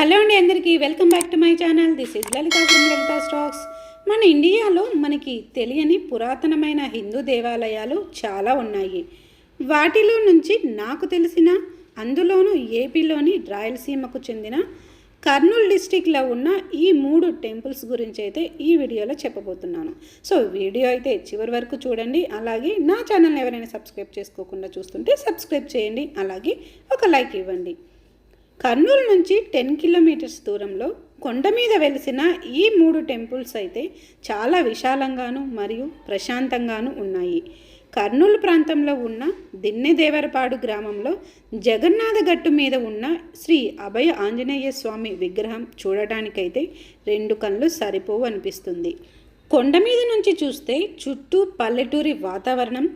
Hello అండి అందరికీ welcome back to my channel. This is Lalitha from Lalitha stocks. మన ఇండియాలో మనకి తెలియని పురాతనమైన హిందూ దేవాలయాలు చాలా ఉన్నాయి. వాటిలో నుంచి నాకు తెలిసిన అందులోనూ ఏపీలోని రాయలసీమకు చెందిన కర్నూలు డిస్టిక్లో ఉన్న ఈ మూడు టెంపుల్స్ గురించి అయితే ఈ వీడియోలో చెప్పబోతున్నాను. సో వీడియో అయితే చివరి వరకు చూడండి. అలాగే నా ఛానల్ని ఎవరైనా సబ్స్క్రైబ్ చేసుకోకుండా చూస్తుంటే సబ్స్క్రైబ్ చేయండి. అలాగే ఒక లైక్ ఇవ్వండి. కర్నూలు నుంచి టెన్ కిలోమీటర్స్ దూరంలో కొండ మీద వెలిసిన ఈ మూడు టెంపుల్స్ అయితే చాలా విశాలంగాను మరియు ప్రశాంతంగాను ఉన్నాయి. కర్నూలు ప్రాంతంలో ఉన్న దిన్నెదేవరపాడు గ్రామంలో జగన్నాథ గట్టు మీద ఉన్న శ్రీ అభయ ఆంజనేయ స్వామి విగ్రహం చూడటానికైతే రెండు కళ్ళు సరిపోవు అనిపిస్తుంది కొండ మీద నుంచి చూస్తే చుట్టూ పల్లెటూరి వాతావరణం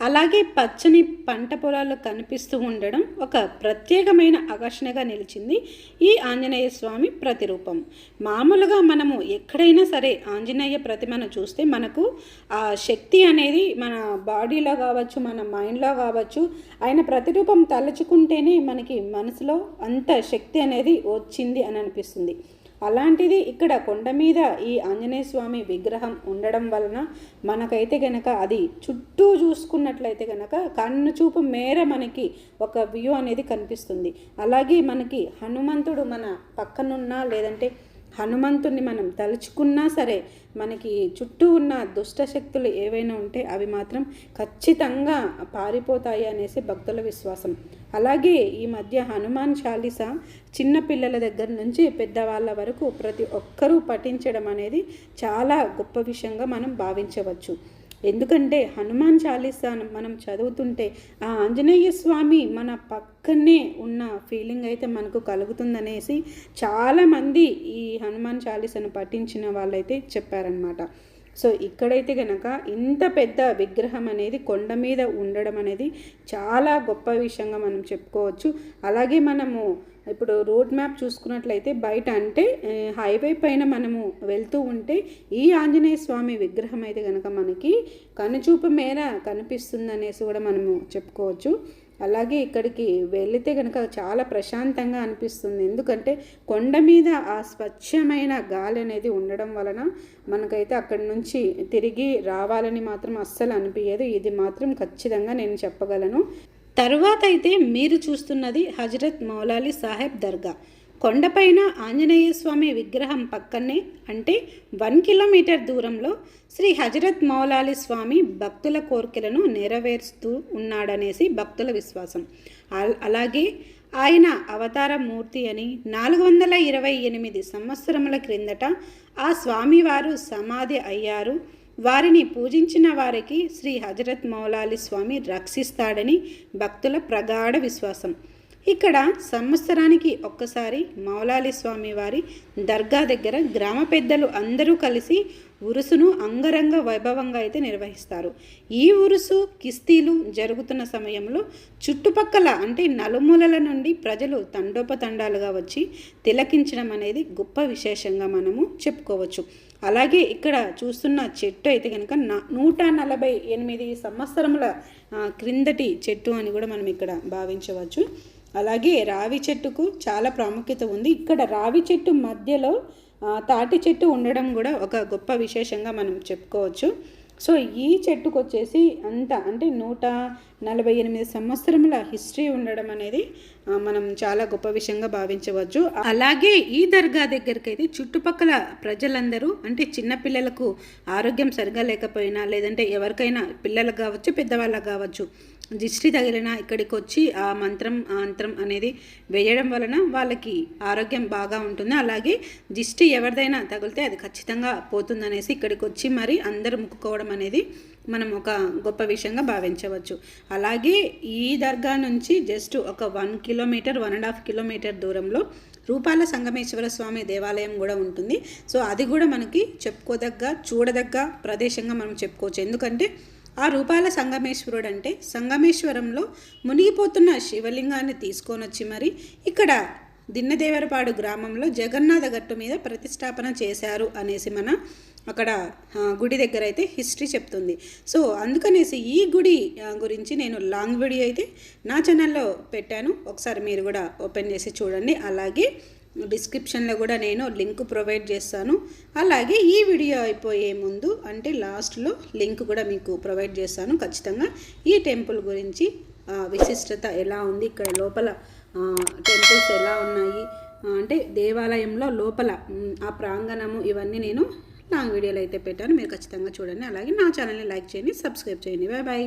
అలాగే పచ్చని పంట పొలాలు కనిపిస్తూ ఉండడం ఒక ప్రత్యేకమైన ఆకర్షణగా నిలిచింది ఈ ఆంజనేయ స్వామి ప్రతిరూపం. మామూలుగా మనము ఎక్కడైనా సరే ఆంజనేయ ప్రతిమను చూస్తే మనకు ఆ శక్తి అనేది మన బాడీలో కావచ్చు మన మైండ్లో కావచ్చు ఆయన ప్రతిరూపం తలుచుకుంటేనే మనకి మనసులో అంత శక్తి అనేది వచ్చింది అని అనిపిస్తుంది. అలాంటిది ఇక్కడ కొండ మీద ఈ ఆంజనేయ స్వామి విగ్రహం ఉండడం వలన మనకైతే గనక అది చుట్టూ చూసుకున్నట్లయితే గనక కన్ను చూపు మేర మనకి ఒక వ్యూ అనేది కనిపిస్తుంది. అలాగే మనకి హనుమంతుడు మన పక్కనున్నా లేదంటే హనుమంతుని మనం తలుచుకున్నా సరే మనకి చుట్టూ ఉన్న దుష్ట శక్తులు ఏవైనా ఉంటే అవి మాత్రం ఖచ్చితంగా పారిపోతాయి అనేసి భక్తుల విశ్వాసం. అలాగే ఈ మధ్య హనుమాన్ చాలీస చిన్న పిల్లల దగ్గర నుంచి పెద్దవాళ్ళ వరకు ప్రతి ఒక్కరూ పఠించడం అనేది చాలా గొప్ప విషయంగా మనం భావించవచ్చు. ఎందుకంటే హనుమాన్ చాలీసా మనం చదువుతుంటే ఆ ఆంజనేయ స్వామి మన పక్కనే ఉన్న ఫీలింగ్ అయితే మనకు కలుగుతుందనేసి చాలామంది ఈ ఈ హనుమాన్ చాలీసాను పఠించిన వాళ్ళైతే చెప్పారనమాట సో ఇక్కడైతే గనక ఇంత పెద్ద విగ్రహం అనేది కొండ మీద ఉండడం అనేది చాలా గొప్ప విషయంగా మనం చెప్పుకోవచ్చు. అలాగే మనము ఇప్పుడు రోడ్ మ్యాప్ చూసుకున్నట్లయితే బయట అంటే హైవే పైన మనము వెళ్తూ ఉంటే ఈ ఆంజనేయ స్వామి విగ్రహం అయితే కనుక మనకి కనుచూపు మేర కనిపిస్తుందనేసి కూడా మనము చెప్పుకోవచ్చు. అలాగే ఇక్కడికి వెళితే కనుక చాలా ప్రశాంతంగా అనిపిస్తుంది. ఎందుకంటే కొండ మీద ఆ స్వచ్ఛమైన గాలి అనేది ఉండడం వలన మనకైతే అక్కడి నుంచి తిరిగి రావాలని మాత్రం అస్సలు అనిపించదు ఇది మాత్రం ఖచ్చితంగా నేను చెప్పగలను. తర్వాత అయితే మీరు చూస్తున్నది హజరత్ మౌలాలి సాహెబ్ దర్గా. కొండపైన ఆంజనేయ స్వామి విగ్రహం పక్కనే అంటే వన్ కిలోమీటర్ దూరంలో శ్రీ హజరత్ మౌలాలి స్వామి భక్తుల కోరికలను నెరవేరుస్తూ ఉన్నాడనేసి భక్తుల విశ్వాసం. అలాగే ఆయన అవతార మూర్తి అని నాలుగు వందల ఇరవై ఎనిమిది సంవత్సరముల క్రిందట ఆ స్వామివారు సమాధి అయ్యారు. వారిని పూజించిన వారికి శ్రీ హజరత్ మౌలాలి స్వామి రక్షిస్తాడని భక్తుల ప్రగాఢ విశ్వాసం. ఇక్కడ సంవత్సరానికి ఒక్కసారి మౌలాలి స్వామి వారి దర్గా దగ్గర గ్రామ పెద్దలు అందరూ కలిసి ఉరుసును అంగరంగ వైభవంగా అయితే నిర్వహిస్తారు. ఈ ఉరుసు కిస్తీలు జరుగుతున్న సమయంలో చుట్టుపక్కల అంటే నలుమూలల నుండి ప్రజలు తండోపతండాలుగా వచ్చి తిలకించడం అనేది గొప్ప విశేషంగా మనము చెప్పుకోవచ్చు. అలాగే ఇక్కడ చూస్తున్న చెట్టు అయితే కనుక నూట నలభై ఎనిమిది సంవత్సరముల క్రిందటి చెట్టు అని కూడా మనం ఇక్కడ భావించవచ్చు. అలాగే రావి చెట్టుకు చాలా ప్రాముఖ్యత ఉంది. ఇక్కడ రావి చెట్టు మధ్యలో తాటి చెట్టు ఉండడం కూడా ఒక గొప్ప విశేషంగా మనం చెప్పుకోవచ్చు. సో ఈ చెట్టుకు వచ్చేసి అంత అంటే నూట నలభై ఎనిమిది సంవత్సరముల హిస్టరీ ఉండడం అనేది మనం చాలా గొప్ప విషయంగా భావించవచ్చు. అలాగే ఈ దర్గా దగ్గరికి అయితే చుట్టుపక్కల ప్రజలందరూ అంటే చిన్నపిల్లలకు ఆరోగ్యం సరిగా లేకపోయినా లేదంటే ఎవరికైనా పిల్లలకు కావచ్చు పెద్దవాళ్ళకు కావచ్చు దిష్టి తగిలిన ఇక్కడికి వచ్చి ఆ మంత్రం మంత్రం అనేది వేయడం వలన వాళ్ళకి ఆరోగ్యం బాగా ఉంటుంది. అలాగే దిష్టి ఎవరిదైనా తగిలితే అది ఖచ్చితంగా పోతుందనేసి ఇక్కడికి వచ్చి మరి అందరూ ముక్కుకోవడం అనేది మనం ఒక గొప్ప విషయంగా భావించవచ్చు. అలాగే ఈ దర్గా నుంచి జస్ట్ ఒక one kilometre one and half kilometre దూరంలో రూపాల సంగమేశ్వర స్వామి దేవాలయం కూడా ఉంటుంది. సో అది కూడా మనకి చెప్పుకోదగ్గ చూడదగ్గ ప్రదేశంగా మనం చెప్పుకోవచ్చు. ఎందుకంటే ఆ రూపాల సంగమేశ్వరుడు అంటే సంగమేశ్వరంలో మునిగిపోతున్న శివలింగాన్ని తీసుకొని వచ్చి మరి ఇక్కడ దిన్నదేవరపాడు గ్రామంలో జగన్నాథ గట్టు మీద ప్రతిష్టాపన చేశారు అనేసి మన అక్కడ గుడి దగ్గర అయితే హిస్టరీ చెప్తుంది. సో అందుకనేసి ఈ గుడి గురించి నేను లాంగ్ వీడియో అయితే నా ఛానల్లో పెట్టాను. ఒకసారి మీరు కూడా ఓపెన్ చేసి చూడండి. అలాగే డిస్క్రిప్షన్లో కూడా నేను లింక్ ప్రొవైడ్ చేస్తాను. అలాగే ఈ వీడియో అయిపోయే ముందు అంటే లాస్ట్లో లింక్ కూడా మీకు ప్రొవైడ్ చేస్తాను ఖచ్చితంగా. ఈ టెంపుల్ గురించి విశిష్టత ఎలా ఉంది ఇక్కడ లోపల టెంపుల్స్ ఎలా ఉన్నాయి అంటే దేవాలయంలో లోపల ఆ ప్రాంగణము ఇవన్నీ నేను లాంగ్ వీడియోలు అయితే పెట్టాను. మీరు ఖచ్చితంగా చూడండి. అలాగే నా ఛానల్ని లైక్ చేయండి సబ్స్క్రైబ్ చేయండి. Bye bye.